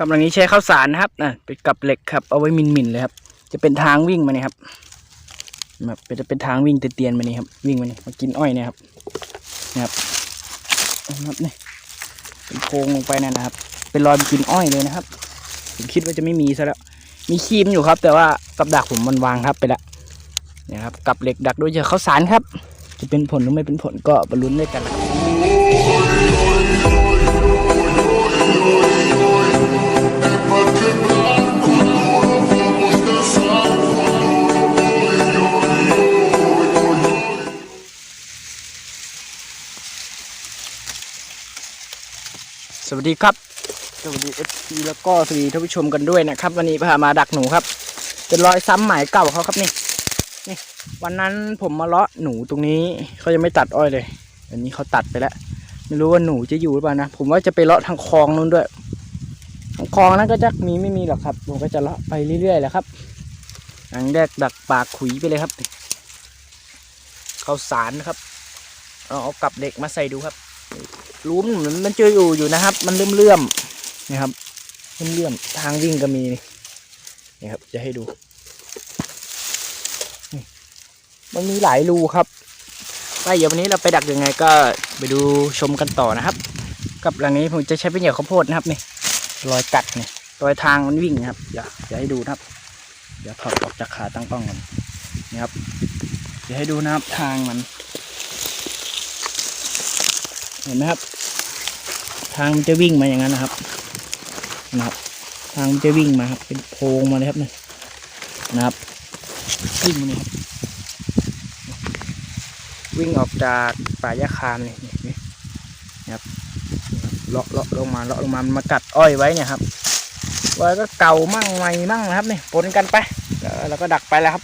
กำลังนี้ใช้ข้าวสารนะครับนะเป็นกับเหล็กครับเอาไว้มินมินเลยครับ จะเป็นทางวิ่งมาเนี่ยครับแบบจะเป็นทางวิ่งเตียนมานี่ครับ วิ่งมานี่มากินอ้อยเนี่ยครับนะครับนะครับนี่เป็นโพรงลงไปนั่นนะครับ เป็นรอยกินอ้อยเลยนะครับ ผมคิดว่าจะไม่มีซะแล้ว มีครีมอยู่ครับ แต่ว่ากับดักผมมันวางครับไปแล้วนี่ยครับ กับเหล็กดักด้วยเจอข้าวสารครับ จะเป็นผลหรือไม่เป็นผลก็บรรลุนด้วยกัน สวัสดีครับ สวัสดีเอฟซีแล้วก็สวัสดีท่านผู้ชมกันด้วยนะครับ วันนี้พามาดักหนูครับ เป็นรอยซ้ำหมายเก่าเขาครับนี่นี่ วันนั้นผมมาเลาะหนูตรงนี้เขายังไม่ตัดอ้อยเลยอันนี้เขาตัดไปแล้ว ไม่รู้ว่าหนูจะอยู่หรือเปล่านะ ผมว่าจะไปเลาะทางคลองนู้นด้วยทางคลองนั้นก็จะมีไม่มีหรอกครับ ผมก็จะเลาะไปเรื่อยๆแหละครับหลังแรกดักปากขุยไปเลยครับเขาสารนะครับเอาเอากลับเด็กมาใส่ดูครับ รูมมันมันเจออยู่อยู่นะครับ มันเลื่อมเลื่อมๆนะครับเลื่อมเลื่อมๆทางวิ่งก็มีนี่นี่ครับ จะให้ดูมันมีหลายรูครับไปเดี๋ยววันนี้เราไปดักยังไงก็ไปดูชมกันต่อนะครับ กับหลังนี้ผมจะใช้เป็นเหยื่อข้าวโพดนะครับนี่รอยกัดนี่รอยทางมันวิ่งนะครับเดี๋ยวเดี๋ยวให้ดูนะครับ เดี๋ยวถอดออกจากขาตั้งกล้องก่อนนี่ครับเดี๋ยวให้ดูนะครับทางมัน เห็นไหมครับ ทางมันจะวิ่งมาอย่างนั้นนะครับนะครับ ทางมันจะวิ่งมาครับเป็นโพงมาเลยครับเนี่ยนะครับวิ่งมาเนี่ยครับ วิ่งออกจากป่ายาคามนี่นี่นี่นะครับเลาะเลาะลงมาเลาะลงมามันมากัดอ้อยไว้เนี่ยครับไว้ก็เก่ามั่งใหม่มั่งนะครับเนี่ยปนกันไปแล้วเราก็ดักไปแล้วครับ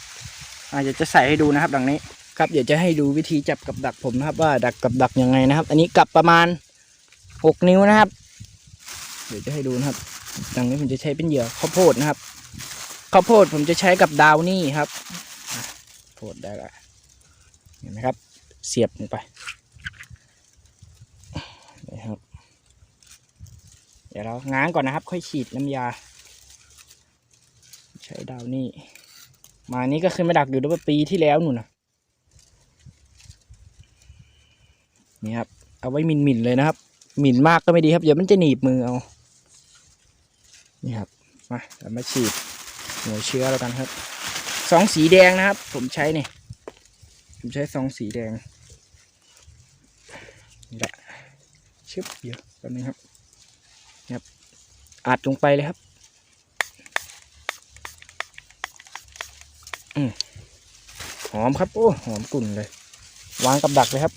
อาจจะจะใส่ให้ดูนะครับ ดังนี้ ครับเดี๋ยวจะให้ดูวิธีจับกับดักผมนะครับว่าดักกับดักยังไงนะครับ อันนี้กลับประมาณหกนิ้วนะครับ เดี๋ยวจะให้ดูนะครับดังนี้ผมจะใช้เป็นเหยื่อข้าวโพดนะครับข้าวโพดผมจะใช้กับดาวนี่ครับโพดได้ละเห็นไหมครับ เสียบลงไปนี่ครับเดี๋ยวเราง้างก่อนนะครับ ค่อยฉีดน้ำยา ใช้ดาวนี่มานี้ก็ขึ้นมาดักอยู่ตั้งแต่ปีที่แล้วหนูนะ นี่ครับ เอาไว้มินมินเลยนะครับ หมิ่นมากก็ไม่ดีครับ เดี๋ยวมันจะหนีบมือเอา นี่ครับ มาเรามาฉีดหัวเชื้อแล้วกันครับ สองสีแดงนะครับ ผมใช้เนี่ย ผมใช้สองสีแดงนี่แหละชึบเดี๋ยวแป๊บนึงครับนี่ครับอัดลงไปเลยครับ อืมหอมครับ โอ้ หอมกลุ่นเลย วางกับดักเลยครับ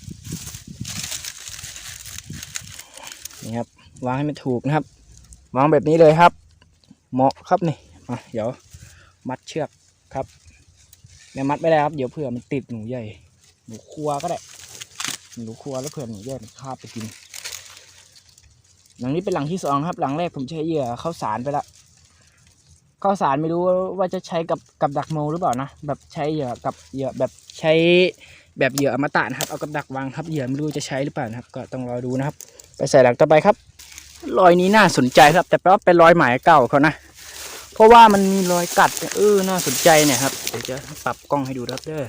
นี่ครับ วางให้มันถูกนะครับ วางแบบนี้เลยครับ เหมาะครับนี่มาเดี๋ยวมัดเชือกครับเนี่ยมัดไม่ได้ครับ เดี๋ยวเผื่อมันติดหนูใหญ่ หนูครัวก็ได้ หนูครัวแล้วเผื่อหนูใหญ่มันคาบไปกิน หลังนี้เป็นหลังที่สองครับ หลังแรกผมใช้เหยื่อข้าวสารไปละข้าวสารไม่รู้ว่าจะใช้กับกับดักโมหรือเปล่านะ แบบใช้เหยื่อกับเหยื่อแบบใช้แบบเหยื่ออมตะนะครับ เอากับดักวางครับ เหยื่อไม่รู้จะใช้หรือเปล่านะครับ ก็ต้องรอดูนะครับ ไปใส่หลังต่อไปครับ รอยนี้น่าสนใจครับ แต่แปลว่าเป็นรอยหมายเก่าเขานะเพราะว่ามันมีรอยกัดเออน่าสนใจเนี่ยครับเดี๋ยวจะปรับกล้องให้ดูครับเด้อ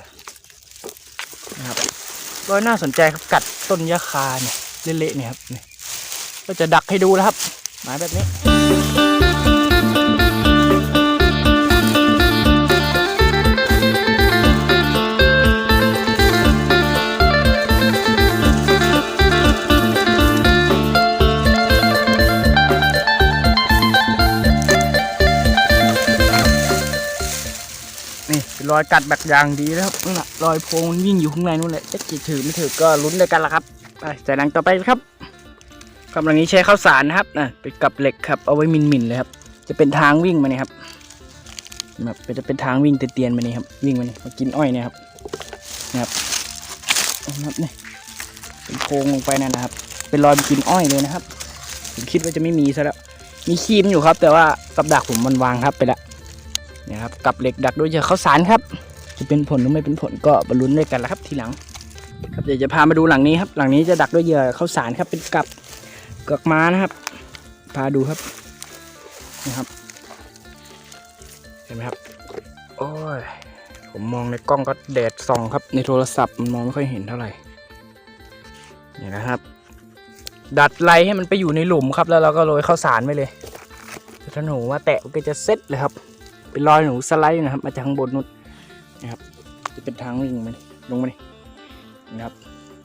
นะครับรอยน่าสนใจครับกัดต้นยาคาเนี่ยเละๆเนี่ยครับนี่ก็จะดักให้ดูแล้วครับ หมายแบบนี้ เป็นรอยกัดแบบอย่างดีแล้วครับนั่นแหละรอยโพงมันวิ่งอยู่ข้างในนู่นแหละจะกี่ถือไม่ถือก็ลุ้นด้วยกันละครับไปใส่หลังต่อไปครับกำลังนี้ใช้ข้าวสารนะครับนะเป็นกับเหล็กครับเอาไว้มินมินเลยครับ จะเป็นทางวิ่งมาเนี่ยครับแบบจะเป็นทางวิ่งเตียนๆมาเนี่ยครับวิ่งมาเนี่ยมากินอ้อยเนี่ยครับนะครับนะครับนี่เป็นโพงลงไปนั่นนะครับ เป็นรอยกินอ้อยเลยนะครับ ผมคิดว่าจะไม่มีซะแล้วมีครีมอยู่ครับ แต่ว่ากับดักผมมันวางครับไปแล้ว นี่ยครับกับเหล็กดักด้วยเจอข้าวสารครับ จะเป็นผลหรือไม่เป็นผลก็บรรลุนด้วยกันละครับทีหลัง ครับเดี๋ยวจะพามาดูหลังนี้ครับ หลังนี้จะดักด้วยเหยื่อข้าวสารครับ เป็นกับเกือกม้านะครับ พาดูครับนะครับ เห็นไหมครับ โอ้ยผมมองในกล้องก็แดดส่องครับ ในโทรศัพท์มันมองไม่ค่อยเห็นเท่าไหร่นี่นะครับ ดัดไลให้มันไปอยู่ในหลุมครับ แล้วเราก็โรยข้าวสารไปเลยถ้าหนูว่าแตะก็จะเซ็ตเลยครับ เป็นรอยหนูสไลด์นะครับ มาจากข้างบนนู้นนะครับ จะเป็นทางวิ่งมันลงมานี่นะครับ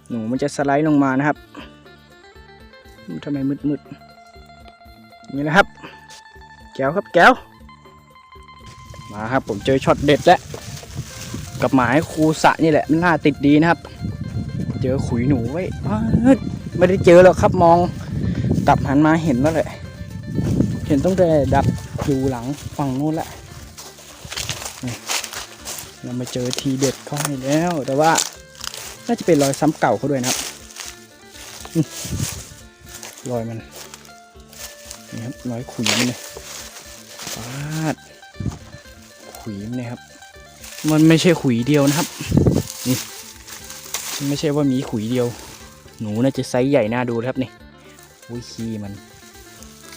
หนูมันจะสไลด์ลงมานะครับทำไมมืดๆนี่นะครับ แก้วครับแก้ว มาครับผมเจอช็อตเด็ดแล้ว กับหมายครูสะนี่แหละมันน่าติดดีนะครับ เจอขุยหนูไว้ไม่ได้เจอแล้วครับมองกลับหันมาเห็นแล้วแหละเห็นตั้งแต่ดักอยู่หลังฝั่งนู้นแหละ เรามาเจอทีเด็ดเขาให้แล้ว แต่ว่าน่าจะเป็นรอยซ้ำเก่าเขาด้วยนะครับอืมรอยมันนี่ครับรอยขุยมันเลยปาดขุยมันเนี่ยครับ มันไม่ใช่ขุยเดียวนะครับนี่ไม่ใช่ว่ามีขุยเดียว หนูน่าจะไซส์ใหญ่น่าดูครับนี่อุ้ยขี้มัน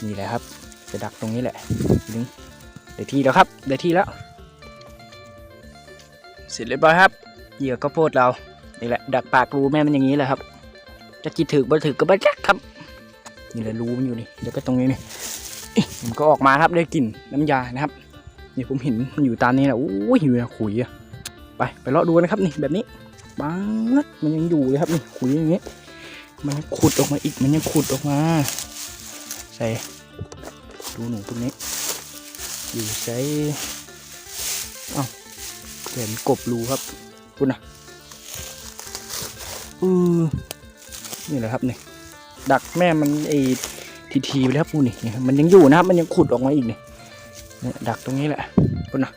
นี่แหละครับ จะดักตรงนี้แหละดึงได้ที่แล้วครับได้ที่แล้ว เสร็จเรียบร้อยครับ เหยื่อข้าวโพดเรา นี่แหละ ดักปากรูแม่มันอย่างนี้แหละครับ จะกินถึกบ่ถึกก็บ่จักครับ นี่แหละรูมันอยู่นี่ เดี๋ยวก็ตรงนี้นี่มันก็ออกมาครับได้กลิ่นน้ำยานะครับ นี่ผมเห็นมันอยู่ตามนี้แหละโอ้ยอยู่นะขุยอะไปไปเลาะดูนะครับนี่แบบนี้ป๊าดมันยังอยู่เลยครับนี่ขุยอย่างเงี้ยมันยังขุดออกมาอีกมันยังขุดออกมา ใส่ดูหนูตรงนี้อยู่ใส่เอ้า เห็นกบรูครับคุณนะอือนี่แหละครับนี่ดักแม่มันไอทีทีไปแล้วครับพูนี่นี่มันยังอยู่นะครับ มันยังขุดออกมาอีกนี่เนี่ยดักตรงนี้แหละปุ่นะ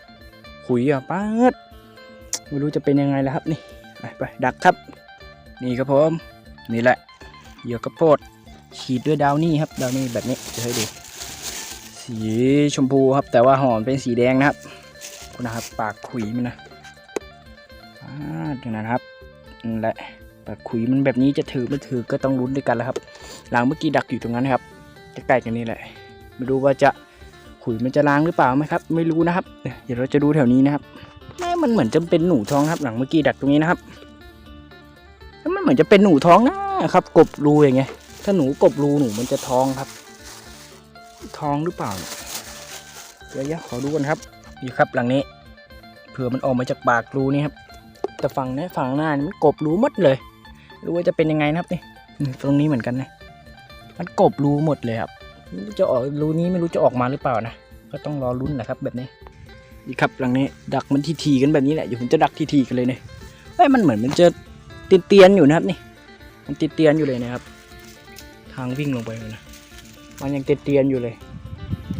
ขุยอะป้าดไม่รู้จะเป็นยังไงแล้วครับนี่ไปไปดักครับ นี่ครับผมนี่แหละเหยื่อกระโปดฉีดด้วยดาวนี่ครับดาวนี่แบบนี้จะให้ดูสีชมพูครับ แต่ว่าหอมเป็นสีแดงนะครับ นะครับ ปากขุยมันนะป้าดอย่างนั้นครับนั่นแหละปากขุยมันแบบนี้จะถือไม่ถือก็ต้องลุ้นด้วยกันแล้วครับ หลังเมื่อกี้ดักอยู่ตรงนั้นนะครับใกล้ๆกันนี่แหละ ไม่รู้ว่าจะขุยมันจะล้างหรือเปล่าไหมครับ ไม่รู้นะครับ เดี๋ยวเราจะดูแถวนี้นะครับแม่มันเหมือนจะเป็นหนูท้องครับ หลังเมื่อกี้ดักตรงนี้นะครับแล้วมันเหมือนจะเป็นหนูท้องนะครับ กบรูอย่างเงี้ย ถ้าหนูกบรูหนูมันจะท้องครับ ท้องหรือเปล่าเนี่ยเดี๋ยวขอดูกันครับ นี่ครับหลังนี้ เผื่อมันออกมาจากปากรูนี่ครับ แต่ฝั่งนี้ฝั่งหน้านี่มันกบรูหมดเลยรู้ว่าจะเป็นยังไงนะครับนี่ตรงนี้เหมือนกันนะมันกบรูหมดเลยครับรจะออกรูนี้ไม่รู้จะออกมาหรือเปล่านะก็ต้องรอลุ้นแหละครับแบบนี้นี่ครับหลังนี้ดักมันทีทีกันแบบนี้แหละเดี๋ยวผมจะดักทีทีกันเลยเนี่ยเอ้ยมันเหมือนมันจะติดเตียนๆอยู่นะครับนี่ มันติดเตียนอยู่เลยนะครับ ทางวิ่งลงไปเลยนะมันยังติดเตียนอยู่เลย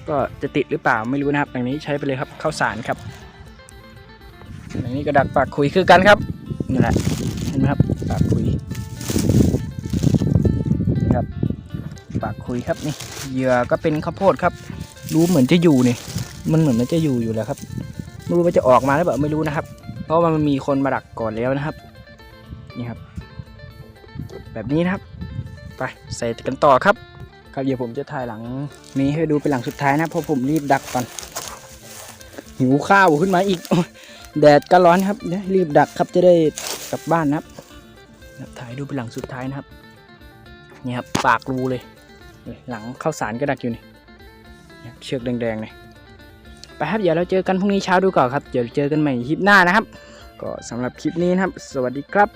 ก็จะติดหรือเปล่าไม่รู้นะครับอย่างนี้ใช้ไปเลยครับข้าวสารครับอย่างนี้ก็ดักปากคุยคือกันครับนี่แหละเห็นไหมครับปากคุยนี่ครับปากคุยครับนี่เหยื่อก็เป็นข้าวโพดครับ รู้เหมือนจะอยู่นี่มันเหมือนมันจะอยู่อยู่แล้วครับไม่รู้ว่าจะออกมาหรือเปล่าไม่รู้นะครับ เพราะมันมีคนมาดักก่อนแล้วนะครับ นี่ครับ แบบนี้นะครับ ไปใส่กันต่อครับ ครับเดี๋ยวผมจะถ่ายหลังนี้ให้ดูเป็นหลังสุดท้ายนะเพราะผมรีบดักก่อน หิวข้าวขึ้นมาอีก แดดก็ร้อนครับเดี๋ยรีบดักครับจะได้กลับบ้านนะครับถ่ายดูเป็นหลังสุดท้ายนะครับนี่ครับปากรูเลย หลังข้าวสารก็ดักอยู่นี่นี่เชือกแดงๆเลยไปครับเดี๋ยวเราเจอกันพรุ่งนี้เช้าดูก่อนครับเดี๋ยวเจอกันใหม่คลิปหน้านะครับ ก็สำหรับคลิปนี้นะครับ สวัสดีครับ